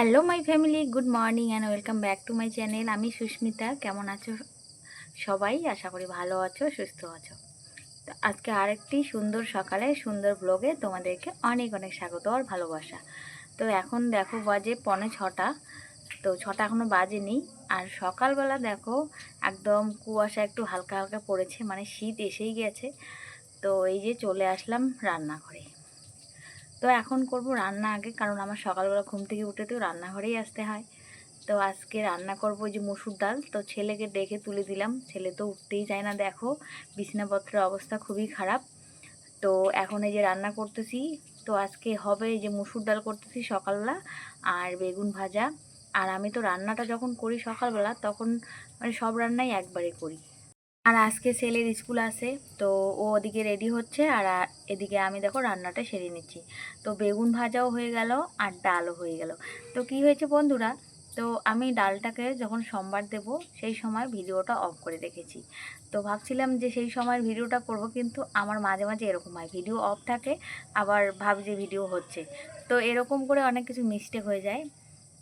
Hello my family good morning and welcome back to my channel আমি সুস্মিতা। কেমন আছো সবাই? আশা করি ভালো আছো, সুস্থ আছো। তো আজকে আরেকটি সুন্দর সকালে, সুন্দর ব্লগে তোমাদেরকে অনেক অনেক স্বাগত আর ভালোবাসা। তো এখন দেখো বাজে পনে ছটা। তো ছটা এখনও বাজেনি। আর সকালবেলা দেখো একদম কুয়াশা একটু হালকা হালকা পড়েছে। মানে শীত এসেই গেছে। তো এই যে চলে আসলাম রান্নাঘরে। তো এখন করব রান্না আগে, কারণ আমার সকালবেলা ঘুম থেকে উঠে তো রান্নাঘরেই আসতে হয়। তো আজকে রান্না করব যে মসুর ডাল। তো ছেলেকে ডেকে তুলে দিলাম। ছেলে তো উঠতেই চায় না, দেখো। বিছানাপত্রের অবস্থা খুবই খারাপ। তো এখন এই যে রান্না করতেছি, তো আজকে হবে যে মসুর ডাল করতেছি সকালবেলা আর বেগুন ভাজা। আর আমি তো রান্নাটা যখন করি সকালবেলা, তখন মানে সব রান্নাই একবারে করি। আর আজকে ছেলের স্কুল আছে, তো ও ওদিকে রেডি হচ্ছে আর এদিকে আমি দেখো রান্নাটা সেরে নিচ্ছি। তো বেগুন ভাজাও হয়ে গেল আর ডালও হয়ে গেল। তো কি হয়েছে বন্ধুরা? তো আমি ডালটাকে যখন সোমবার দেব, সেই সময় ভিডিওটা অফ করে রেখেছি। তো ভাবছিলাম যে সেই সময় ভিডিওটা করব, কিন্তু আমার মাঝে মাঝে এরকম হয়। ভিডিও অফ থাকে, আবার ভাবি যে ভিডিও হচ্ছে। তো এরকম করে অনেক কিছু মিস্টেক হয়ে যায়।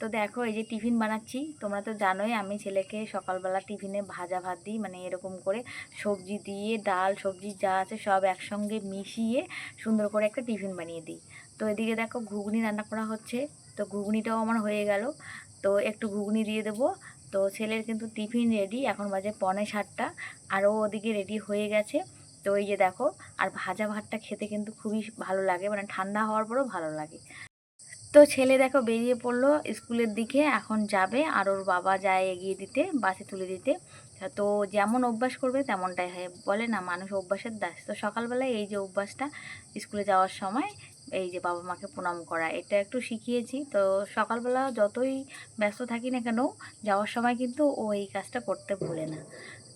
তো দেখো, এই যে টিফিন বানাচ্ছি। তোমরা তো জানোই, আমি ছেলেকে সকালবেলা টিফিনে ভাজা ভাত দিই মানে এরকম করে সবজি দিয়ে, ডাল, সবজি যা আছে সব একসঙ্গে মিশিয়ে সুন্দর করে একটা টিফিন বানিয়ে দিই। তো এদিকে দেখো, ঘুগনি রান্না করা হচ্ছে। তো ঘুগনিটাও আমার হয়ে গেল। তো একটু ঘুগনি দিয়ে দেবো। তো ছেলের কিন্তু টিফিন রেডি এখন বাজে পনে সাতটা। আরও ওদিকে রেডি হয়ে গেছে। তো এই যে দেখো, আর ভাজা ভাতটা খেতে কিন্তু খুবই ভালো লাগে মানে ঠান্ডা হওয়ার পরেও ভালো লাগে। তো ছেলে দেখো বেরিয়ে পড়ল স্কুলের দিকে, এখন যাবে। আর ওর বাবা যায় এগিয়ে দিতে, বাসে তুলে দিতে। তো যেমন অভ্যাস করবে তেমনটাই হয়। বলে না, মানুষ অভ্যাসের দাস। তো সকালবেলায় এই যে অভ্যাসটা স্কুলে যাওয়ার সময়, এই যে বাবা মাকে প্রণাম করা, এটা একটু শিখিয়েছি। তো সকালবেলা যতই ব্যস্ত থাকি না কেন, যাওয়ার সময় কিন্তু ও এই কাজটা করতে ভুলে না।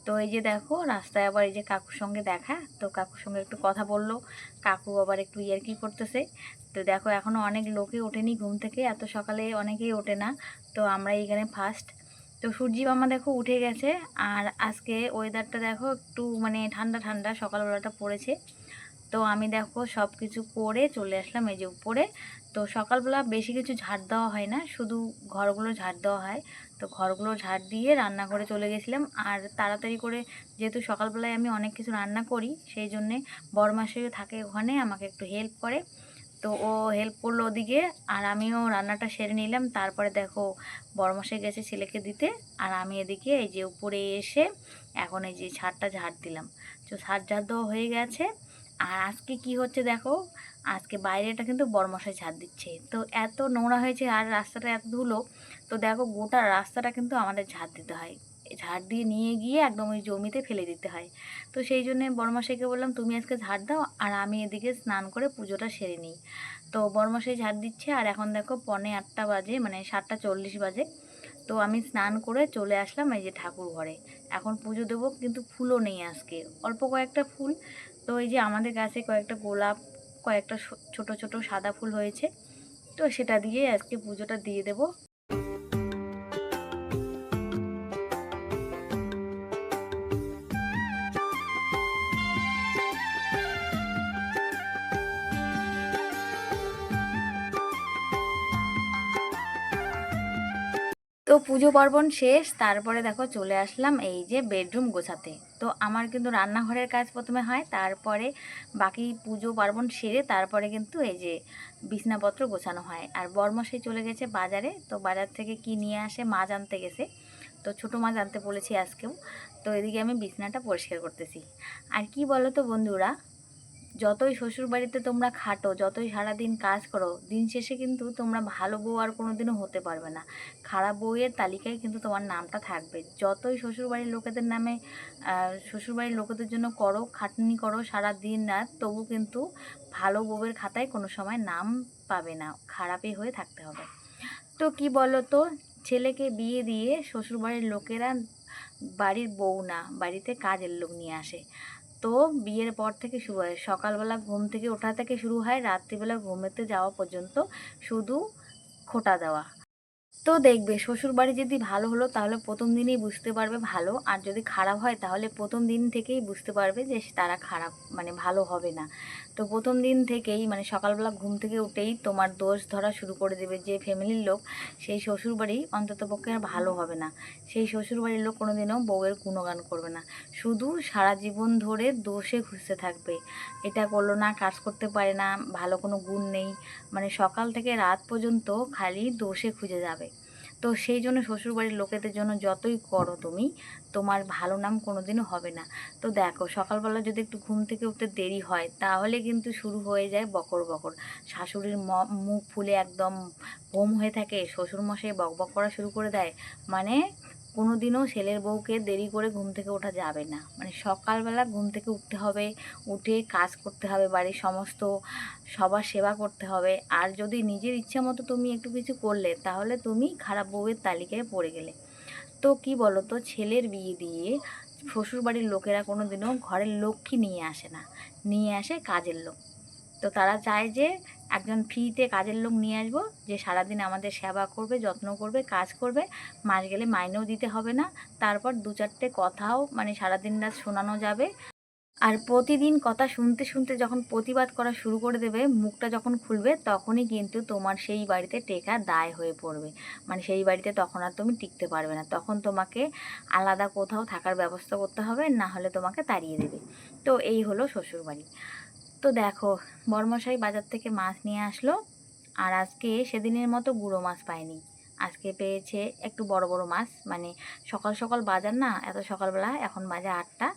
তো এই যে দেখো, রাস্তায় আবার এই যে কাকুর সঙ্গে দেখা, তো কাকুর সঙ্গে একটু কথা বলল। কাকু আবার একটু ইয়ার্কি করতেছে। তো দেখো এখনও অনেক লোকে ওঠেনি ঘুম থেকে, এত সকালে অনেকেই ওঠে না। তো আমরা এইখানে ফার্স্ট তো সূর্যি মামা দেখো উঠে গেছে, আর আজকে ওয়েদারটা দেখো একটু মানে ঠান্ডা ঠান্ডা, সকালবেলাটা পড়েছে। তো আমি দেখো সব কিছু করে চলে আসলাম এই যে উপরে। তো সকালবেলা বেশি কিছু ঝাড় দেওয়া হয় না, শুধু ঘরগুলো ঝাড় দেওয়া হয়। তো ঘরগুলো ঝাড় দিয়ে রান্নাঘরে চলে গেছিলাম। আর তাড়াতাড়ি করে যেহেতু সকালবেলায় আমি অনেক কিছু রান্না করি, সেই জন্যে বরমাসেও থাকে ওখানে, আমাকে একটু হেল্প করে। তো ও হেল্প করল ওদিকে, আর আমিও রান্নাটা সেরে নিলাম। তারপরে দেখো বরমশাই গেছে ছেলেকে দিতে, আর আমি এদিকে এই যে উপরে এসে এখন এই যে ছাদটা ঝাড় দিলাম। তো ছাদ ঝাড় দেওয়া হয়ে গেছে। আর আজকে কি হচ্ছে দেখো, আজকে বাইরেটা কিন্তু বরমশাই ঝাড় দিচ্ছে। তো এত নোংরা হয়েছে, আর রাস্তাটা এত ধুলো তো দেখো গোটা রাস্তাটা কিন্তু আমাদের ঝাড় দিতে হয়। ঝাড় দিয়ে নিয়ে গিয়ে একদম ওই জমিতে ফেলে দিতে হয়। তো সেই জন্যে বড়মাসাইকে বললাম, তুমি আজকে ঝাড় দাও আর আমি এদিকে স্নান করে পুজোটা সেরে নিই। তো বড়মাসাই ঝাড় দিচ্ছে আর এখন দেখো পনে আটটা বাজে মানে সাতটা চল্লিশ বাজে। তো আমি স্নান করে চলে আসলাম এই যে ঠাকুর ঘরে। এখন পুজো দেবো কিন্তু ফুলও নেই আজকে, অল্প কয়েকটা ফুল। তো এই যে আমাদের গাছে কয়েকটা গোলাপ, কয়েকটা ছোট ছোট সাদা ফুল হয়েছে। তো সেটা দিয়ে আজকে পুজোটা দিয়ে দেবো। তো পুজো পার্বণ শেষ, তারপরে দেখো চলে আসলাম এই যে বেডরুম গোছাতে। তো আমার কিন্তু রান্নাঘরের কাজ প্রথমে হয়, তারপরে বাকি পুজো পার্বণ সেরে তারপরে কিন্তু এই যে বিছনাপত্র গোছানো হয়। আর বর্মশাই চলে গেছে বাজারে, তো বাজার থেকে কি নিয়ে আসে মাছ আনতে গেছে। তো ছোটো মাছ আনতে বলেছি আজকেও। তো এদিকে আমি বিছনাটা পরিষ্কার করতেছি। আর কি বলো তো বন্ধুরা যতই শ্বশুর বাড়িতে তোমরা খাটো যতই সারাদিন কাজ করো দিন শেষে কিন্তু তোমরা ভালো বউ আর কোনো দিনও হতে পারবে না। খারাপ বউয়ের তালিকায় কিন্তু তোমার নামটা থাকবে। যতই শ্বশুরবাড়ির লোকেদের নামে আহ, শ্বশুরবাড়ির লোকেদের জন্য করো খাটনি করো সারা দিন রাত তবু কিন্তু ভালো বউয়ের খাতায় কোনো সময় নাম পাবে না। খারাপই হয়ে থাকতে হবে। তো কি বলো তো ছেলেকে বিয়ে দিয়ে শ্বশুরবাড়ির লোকেরা বাড়ির বউ না বাড়িতে কাজের লোক নিয়ে আসে। তো বিয়ের পর থেকে শুরু হয়। সকালবেলা ঘুম থেকে ওঠা থেকে শুরু হয়, রাত্রিবেলা ঘুমেতে যাওয়া পর্যন্ত শুধু খোটা দেওয়া। তো দেখবে শ্বশুর বাড়ি যদি ভালো হলো তাহলে প্রথম দিনেই বুঝতে পারবে ভালো। আর যদি খারাপ হয় তাহলে প্রথম দিন থেকেই বুঝতে পারবে যে তারা খারাপ মানে ভালো হবে না। তো প্রথম দিন থেকেই মানে সকালবেলা ঘুম থেকে উঠেই তোমার দোষ ধরা শুরু করে দেবে যে ফ্যামিলির লোক, সেই শ্বশুরবাড়ি অন্তত পক্ষে আর ভালো হবে না। সেই শ্বশুরবাড়ির লোক কোনোদিনও বউয়ের গুণগান করবে না। শুধু সারা জীবন ধরে দোষে খুঁজতে থাকবে। এটা করল না, কাজ করতে পারে না, ভালো কোনো গুণ নেই। মানে সকাল থেকে রাত পর্যন্ত খালি দোষে খুঁজে যাবে। তো সেই জন্য শ্বশুরবাড়ির লোকেদের জন্য যতই করো তুমি, তোমার ভালো নাম কোনোদিনও হবে না। তো দেখো, সকালবেলা যদি একটু ঘুম থেকে উঠতে দেরি হয়, তাহলে কিন্তু শুরু হয়ে যায় বকর বকর। শাশুড়ির মুখ ফুলে একদম হোম হয়ে থাকে, শ্বশুরমশাই বক বক করা শুরু করে দেয়। মানে কোনো দিনও ছেলের বউকে দেরি করে ঘুম থেকে ওঠা যাবে না। মানে সকালবেলা ঘুম থেকে উঠতে হবে, উঠে কাজ করতে হবে, বাড়ির সমস্ত সবার সেবা করতে হবে। আর যদি নিজের ইচ্ছা মতো তুমি একটু কিছু করলে, তাহলে তুমি খারাপ বউয়ের তালিকায় পড়ে গেলে। তো কি বলো তো ছেলের বিয়ে দিয়ে শ্বশুরবাড়ির লোকেরা কোনো দিনও ঘরের লক্ষ্মী নিয়ে আসে না। নিয়ে আসে কাজের লোক। তো তারা চায় যে একজন ফ্রিতে কাজের লোক নিয়ে আসব, যে সারাদিন আমাদের সেবা করবে, যত্ন করবে, কাজ করবে, মাস গেলে মাইনেও দিতে হবে না। তারপর দু চারটে কথাও মানে সারাদিন রাত শোনানো যাবে। আর প্রতিদিন কথা শুনতে শুনতে যখন প্রতিবাদ করা শুরু করে দেবে, মুখটা যখন খুলবে, তখনই কিন্তু তোমার সেই বাড়িতে টেকা দায় হয়ে পড়বে। মানে সেই বাড়িতে তখন আর তুমি টিকতে পারবে না। তখন তোমাকে আলাদা কোথাও থাকার ব্যবস্থা করতে হবে, না হলে তোমাকে তাড়িয়ে দেবে। তো এই হলো শ্বশুরবাড়ি। তো দেখো, বর্মশাই বাজার থেকে মাছ নিয়ে আসলো। আর আজকে সেদিনের মতো গুঁড়ো মাছ পায়নি আজকে পেয়েছে একটু বড় বড় মাছ। মানে সকাল সকাল বাজার না, এত সকালবেলা, এখন বাজে আটটা।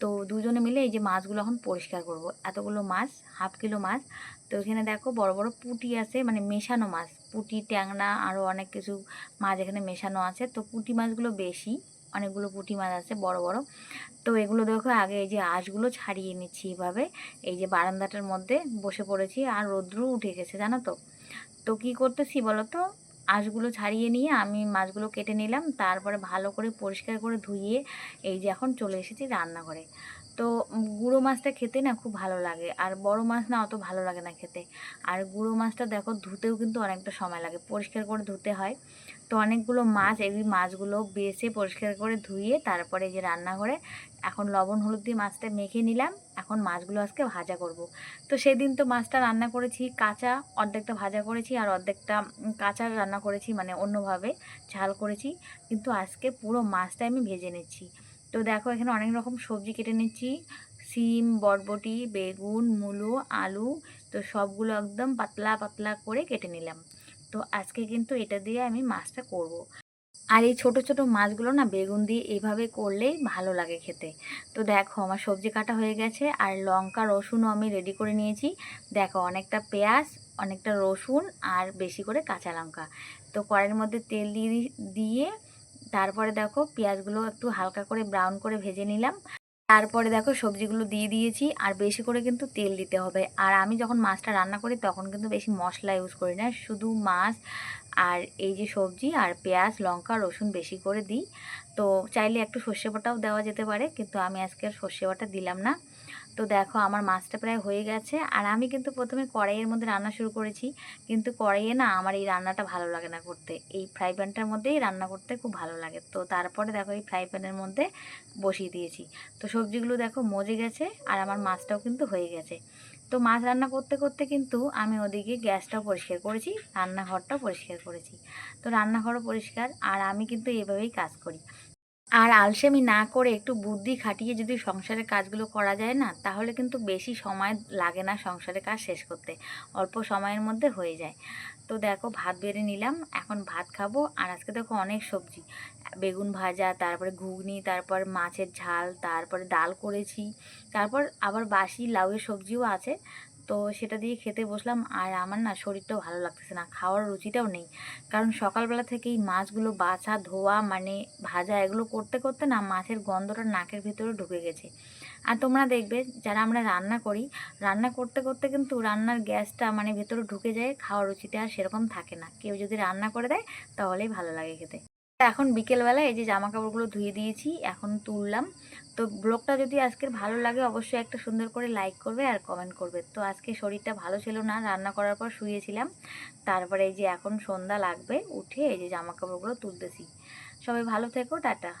তো দুজনে মিলে এই যে মাছগুলো এখন পরিষ্কার করব। এতগুলো মাছ, হাফ কিলো মাছ। তো এখানে দেখো বড় বড় পুটি আছে মানে মেশানো মাছ। পুটি, ট্যাংরা আরও অনেক কিছু মাছ এখানে মেশানো আছে। তো পুটি মাছগুলো বেশি। অনেকগুলো পুঁটি মাছ আছে, বড় বড়। তো এগুলো দেখো আগে এই যে আঁশগুলো ছাড়িয়ে নিচ্ছি এভাবে। এই যে বারান্দাটার মধ্যে বসে পড়েছি আর রৌদ্রও উঠে গেছে, জানো তো। তো কী করতেছি বলো তো আঁশগুলো ছাড়িয়ে নিয়ে আমি মাছগুলো কেটে নিলাম, তারপরে ভালো করে পরিষ্কার করে ধুইয়ে এই যে এখন চলে এসেছি রান্নাঘরে। তো গুঁড়ো মাছটা খেতে না খুব ভালো লাগে, আর বড় মাছ না অত ভালো লাগে না খেতে। আর গুঁড়ো মাছটা দেখো ধুতেও কিন্তু অনেকটা সময় লাগে, পরিষ্কার করে ধুতে হয়। তো অনেকগুলো মাছ, এই মাছগুলো বেছে পরিষ্কার করে ধুয়ে তারপরে যে রান্নাঘরে এখন লবণ, হলুদ দিয়ে মাছটা মেখে নিলাম। এখন মাছগুলো আজকে ভাজা করব। তো সেদিন তো মাছটা রান্না করেছি, কাঁচা অর্ধেকটা ভাজা করেছি আর অর্ধেকটা কাঁচা রান্না করেছি মানে অন্যভাবে ঝাল করেছি। কিন্তু আজকে পুরো মাছটা আমি ভেজে নিচ্ছি। তো দেখো এখানে অনেক রকম সবজি কেটে নিচ্ছি। সিম, বরবটি, বেগুন, মূলো, আলু, তো সবগুলো একদম পাতলা পাতলা করে কেটে নিলাম। তো আজকে কিন্তু এটা দিয়ে আমি মাছটা করব। আর এই ছোট ছোট মাছগুলো না বেগুন দিয়ে এইভাবে করলেই ভালো লাগে খেতে। তো দেখো আমার সবজি কাটা হয়ে গেছে আর লঙ্কা, রসুনও আমি রেডি করে নিয়েছি। দেখো অনেকটা পেঁয়াজ, অনেকটা রসুন আর বেশি করে কাঁচা লঙ্কা। তো কড়াইয়ের মধ্যে তেল দিয়ে দিয়ে তারপরে দেখো পেঁয়াজগুলো একটু হালকা করে ব্রাউন করে ভেজে নিলাম। তারপরে দেখো সবজিগুলো দিয়ে দিয়েছি, আর বেশি করে কিন্তু তেল দিতে হবে। আর আমি যখন মাছটা রান্না করি তখন কিন্তু বেশি মশলা ইউজ করি না, শুধু মাছ আর এই যে সবজি আর পেঁয়াজ, লঙ্কা, রসুন বেশি করে দিই। তো চাইলে একটু সর্ষে বাটাও দেওয়া যেতে পারে, কিন্তু আমি আজকে আর সর্ষে বাটা দিলাম না। তো দেখো আমার মাছটা প্রায় হয়ে গেছে। আর আমি কিন্তু প্রথমে কড়াইয়ের মধ্যে রান্না শুরু করেছি। কিন্তু কড়াইয়ে না আমার এই রান্নাটা ভালো লাগে না করতে। এই ফ্রাই প্যানটার মধ্যেই রান্না করতে খুব ভালো লাগে। তো তারপরে দেখো এই ফ্রাই প্যানের মধ্যে বসিয়ে দিয়েছি। তো সবজিগুলো দেখো মজে গেছে আর আমার মাছটাও কিন্তু হয়ে গেছে। তো মাছ রান্না করতে করতে কিন্তু আমি ওদিকে গ্যাসটাও পরিষ্কার করেছি, রান্নাঘরটাও পরিষ্কার করেছি। তো রান্নাঘরও পরিষ্কার আর আমি কিন্তু এভাবেই কাজ করি। আর আলসেমি না করে একটু বুদ্ধি খাটিয়ে যদি সংসারের কাজগুলো করা যায় না, তাহলে কিন্তু বেশি সময় লাগে না সংসারের কাজ শেষ করতে। অল্প সময়ের মধ্যে হয়ে যায়। তো দেখো, ভাত বেড়ে নিলাম, এখন ভাত খাব। আর আজকে দেখো অনেক সবজি। বেগুন ভাজা, তারপরে ঘুগনি, তারপর মাছের ঝাল, তারপরে ডাল করেছি, তারপর আবার বাসি লাউয়ের সবজিও আছে। তো সেটা দিয়ে খেতে বসলাম। আর আমার না শরীরটাও ভালো লাগতেছে না, খাওয়ার রুচিটাও নেই। কারণ সকালবেলা থেকেই মাছগুলো বাছা, ধোয়া মানে ভাজা, এগুলো করতে করতে না মাছের গন্ধটা নাকের ভিতরে ঢুকে গেছে। আর তোমরা দেখবে, যারা আমরা রান্না করি, রান্না করতে করতে কিন্তু রান্নার গ্যাসটা মানে ভেতরে ঢুকে যায়, খাওয়ার রুচিটা আর সেরকম থাকে না। কেউ যদি রান্না করে দেয়, তাহলেই ভালো লাগে খেতে। এখন বিকেলবেলা এই যে জামা কাপড়গুলো ধুয়ে দিয়েছি, এখন তুললাম। তো ব্লগটা যদি আজকের ভালো লাগে, অবশ্যই একটা সুন্দর করে লাইক করবে আর কমেন্ট করবে। তো আজকে শরীরটা ভালো ছিল না, রান্না করার পর শুয়েছিলাম। তারপরে এই যে এখন সন্ধ্যা লাগবে, উঠে এই যে জামা কাপড়গুলো তুলতেছি। সবাই ভালো থেকো, টাটা।